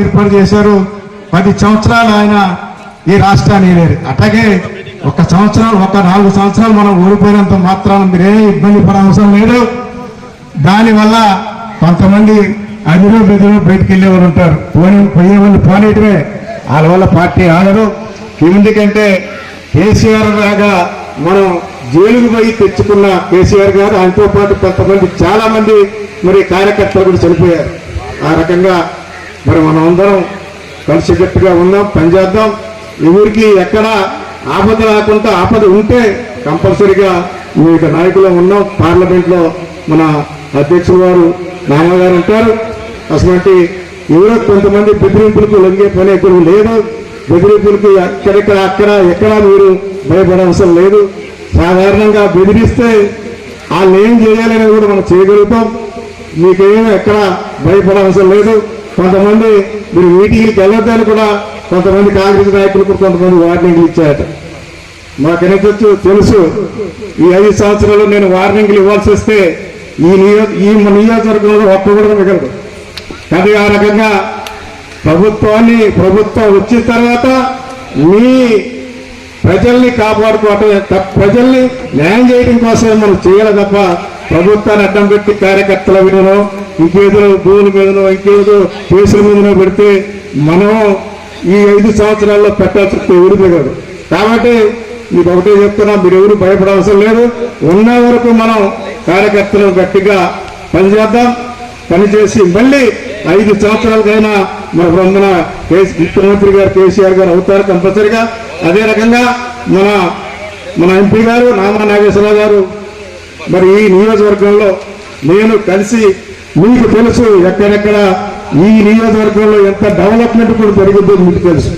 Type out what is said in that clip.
ఏర్పాటు చేశారు. పది సంవత్సరాలు ఆయన ఈ రాష్ట్రాన్ని లేరు. అట్లాగే ఒక సంవత్సరం ఒక నాలుగు సంవత్సరాలు మనం ఓడిపోయినంత మాత్రాన మీరే ఇబ్బంది పడే లేదు. దానివల్ల కొంతమంది అదిలో బెదిలో బయటికి వెళ్ళేవారు ఉంటారు. పోనీ పోయే వాళ్ళు పోనేటివే వాళ్ళ వల్ల పార్టీ ఆడరు ఎందుకంటే కేసీఆర్ లాగా మనం జైలుకు పోయి తెచ్చుకున్న కేసీఆర్ గారు ఆయనతో పాటు కొంతమంది చాలామంది మరి కార్యకర్తలు కూడా చనిపోయారు. ఆ రకంగా మరి మనం అందరం కలిసికట్టుగా ఉన్నాం పనిచేద్దాం ఎవరికి ఎక్కడ ఆపద రాకుండా ఆపద ఉంటే కంపల్సరిగా యొక్క నాయకులు ఉన్నాం. పార్లమెంట్లో మన అధ్యక్షులు వారు నాన్నగారు ఉంటారు. అటువంటి ఎవరో కొంతమంది బెదిరింపులకు లొంగే పని ఎక్కడ లేదు. బెదిరింపులకి అక్కడెక్కడ అక్కడ ఎక్కడ మీరు భయపడవసరం లేదు. సాధారణంగా బెదిరిస్తే వాళ్ళు ఏం చేయాలనేది కూడా మనం చేయగలుగుతాం. మీకేం ఎక్కడ భయపడవసరం లేదు. కొంతమంది మీరు మీటింగ్కి వెళ్ళొద్దని కూడా కొంతమంది కాంగ్రెస్ నాయకులు కూడా కొంతమంది వార్నింగ్లు ఇచ్చారట. మాకెనొచ్చు తెలుసు. ఈ ఐదు సంవత్సరాలు నేను వార్నింగ్లు ఇవ్వాల్సి వస్తే ఈ నియో ఈ నియోజకవర్గంలో ఒక్క కూడా మిగలదు. కానీ ఆ రకంగా ప్రభుత్వాన్ని ప్రభుత్వం వచ్చిన తర్వాత మీ ప్రజల్ని కాపాడుకోవటం ప్రజల్ని న్యాయం చేయడం కోసమే మనం చేయాలి తప్ప ప్రభుత్వాన్ని అడ్డం పెట్టి కార్యకర్తల మీదనో ఇంకేదో భూముల మీదనో ఇంకేదో కేసుల మీదనో పెడితే మనం ఈ ఐదు సంవత్సరాల్లో పెట్టాల్సి కాదు. కాబట్టి మీకు ఒకటే చెప్తున్నా మీరు ఎవరు భయపడవసరం లేదు. ఉన్న వరకు మనం కార్యకర్తలు గట్టిగా పనిచేద్దాం. పనిచేసి మళ్ళీ ఐదు సంవత్సరాలకైనా మన వందన ముఖ్యమంత్రి గారు కేసీఆర్ గారు అవుతారు కంపల్సరిగా. అదే రకంగా మన మన ఎంపీ గారు నామా నాగేశ్వరరావు గారు మరి ఈ నియోజకవర్గంలో నేను కలిసి మీకు తెలుసు ఎక్కడెక్కడ ఈ నియోజకవర్గంలో ఎంత డెవలప్మెంట్ కూడా జరిగిందో మీకు తెలుసు.